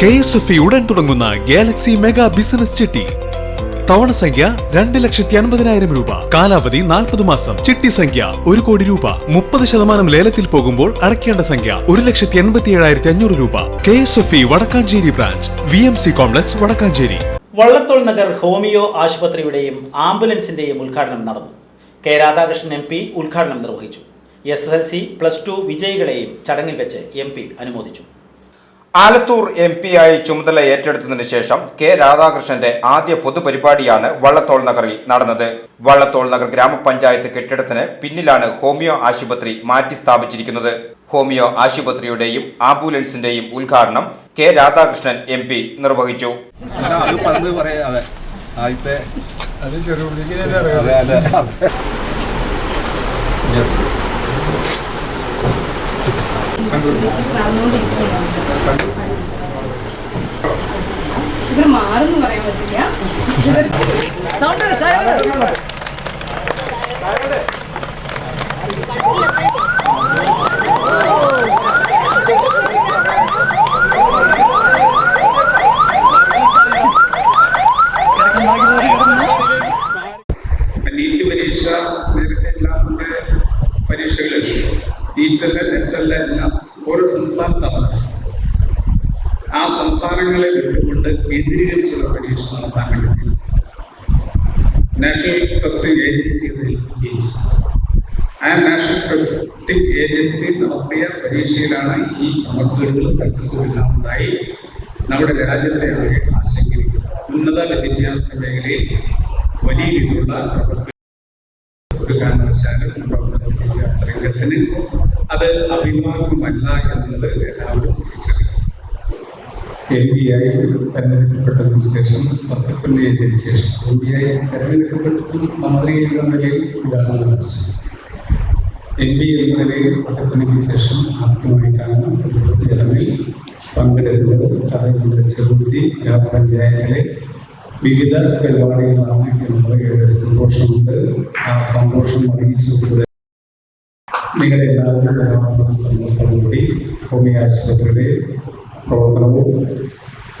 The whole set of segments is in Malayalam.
കെ എസ് എഫ് ഇ ഉടൻ തുടങ്ങുന്ന ഗാലക്സി മെഗാ ബിസിനസ് ചിട്ടി. തവണ സംഖ്യ രണ്ട് ലക്ഷത്തി അൻപതിനായിരം രൂപ. കാലാവധി നാൽപ്പത് മാസം. ചിട്ടി സംഖ്യ ഒരു കോടി രൂപ. മുപ്പത് ശതമാനം ലേലത്തിൽ പോകുമ്പോൾ അടയ്ക്കേണ്ട സംഖ്യ ഒരു ലക്ഷത്തി എൺപത്തി ഏഴായിരത്തി അഞ്ഞൂറ് രൂപ. K S F E Vadakkanchery branch. V M C complex Vadakkanchery. Vallathol Nagar homeo ആശുപത്രിയുടെയും ആംബുലൻസിന്റെയും ഉദ്ഘാടനം നടന്നു. കെ രാധാകൃഷ്ണൻ എം പി ഉദ്ഘാടനം നിർവഹിച്ചു. S S L C plus two വിജയികളെയും ചടങ്ങിൽ വെച്ച് എം പി അനുമോദിച്ചു. ആലത്തൂർ എം പി ആയി ചുമതല ഏറ്റെടുത്തതിനു ശേഷം കെ രാധാകൃഷ്ണന്റെ ആദ്യ പൊതുപരിപാടിയാണ് വള്ളത്തോൾ നഗറിൽ നടന്നത്. വള്ളത്തോൾ നഗർ ഗ്രാമപഞ്ചായത്ത് കെട്ടിടത്തിന് പിന്നിലാണ് ഹോമിയോ ആശുപത്രി മാറ്റി സ്ഥാപിച്ചിരിക്കുന്നത്. ഹോമിയോ ആശുപത്രിയുടെയും ആംബുലൻസിന്റെയും ഉദ്ഘാടനം കെ രാധാകൃഷ്ണൻ എം പി നിർവഹിച്ചു. അത് പറഞ്ഞ് പറയാ. അതെ. ആദ്യത്തെ അത് ചെറുപുള്ളിക്ക് അതെ അതെ അതെ ഇവിടെ മാറുന്നു പറയാൻ പറ്റില്ല. ഓരോ സംസ്ഥാനത്താണ് ആ സംസ്ഥാനങ്ങളെ വിട്ടുകൊണ്ട് കേന്ദ്രീകരിച്ചുള്ള പരീക്ഷ നടത്താൻ വേണ്ടി നാഷണൽ ടെസ്റ്റിംഗ് ഏജൻസി ആ നാഷണൽ ടെസ്റ്റിംഗ് ഏജൻസി നടത്തിയ പരീക്ഷയിലാണ് ഈ കണക്കുകളും തട്ടിപ്പുമെല്ലാം ഉണ്ടായി. നമ്മുടെ രാജ്യത്തെ ആകെ ആശങ്കയിലേക്ക് ഉന്നത വിദ്യാഭ്യാസ മേഖലയിൽ വലിയ രീതിയിലുള്ള ഒരു കാരണവശാലും നമ്മുടെ രംഗത്തിന് അത് അഭിമാനമല്ല എന്നത് എല്ലാവരും എം പി ആയി തെരഞ്ഞെടുക്കപ്പെട്ടതിന് ശേഷം സത്യപ്പള്ളി എത്തിയതിനു ശേഷം എം പി ആയി തെരഞ്ഞെടുക്കപ്പെട്ടതും മന്ത്രി എന്ന നിലയിൽ ഇതാണ് ലഭിച്ചത് എം പി എന്ന നിലയിൽ സത്യപ്പള്ളിക്ക് ശേഷം ആദ്യമായിട്ടാണ് ഒരു പൊതുചടങ്ങിൽ പങ്കെടുക്കുന്നത്. അത് ചെറുകുത്തി ഗ്രാമപഞ്ചായത്തിലെ വിവിധ പരിപാടികളാണ് എന്നുള്ളത് സന്തോഷമുണ്ട്. ആ സന്തോഷം അറിയിച്ചുകൊണ്ട് നിങ്ങളുടെ എല്ലാവരും സന്തോഷത്തോടുകൂടി ഹോമിയോ ആശുപത്രിയുടെ പ്രവർത്തനവും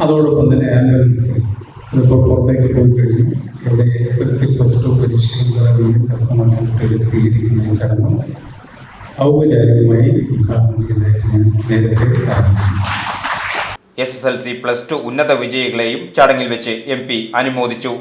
അതോടൊപ്പം തന്നെ ആംബുലൻസ് അതിപ്പോൾ പുറത്തേക്ക് പോയി കഴിഞ്ഞു. ഇവിടെ S L C plus two പരീക്ഷകളുടെ സ്വീകരിക്കുന്ന ചടങ്ങ് ഔപചാരികമായി ഉദ്ഘാടനം S S L C plus two ഉന്നത വിജയികളെയും ചടങ്ങിൽ വെച്ച് എം പി അനുമോദിച്ചു.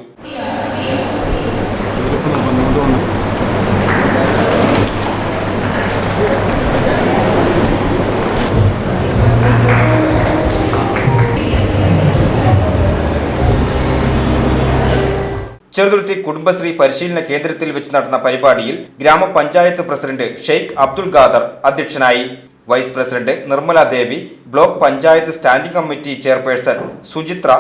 ചെറുതുരുത്തി കുടുംബശ്രീ പരിശീലന കേന്ദ്രത്തിൽ വെച്ച് നടന്ന പരിപാടിയിൽ ഗ്രാമപഞ്ചായത്ത് പ്രസിഡന്റ് ഷെയ്ഖ് അബ്ദുൽ ഖാദർ അധ്യക്ഷനായി. Vice president Nirmala Devi block panchayat standing committee chairperson Suchitra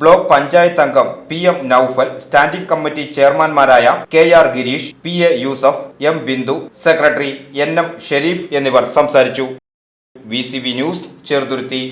block panchayat അംഗം P M Noufal standing committee ചെയർമാൻമാരായ K R Gireesh P A Yusuf M Bindu secretary N M Shareef എന്നിവർ സംസാരിച്ചു. V news Cheruthuruthy.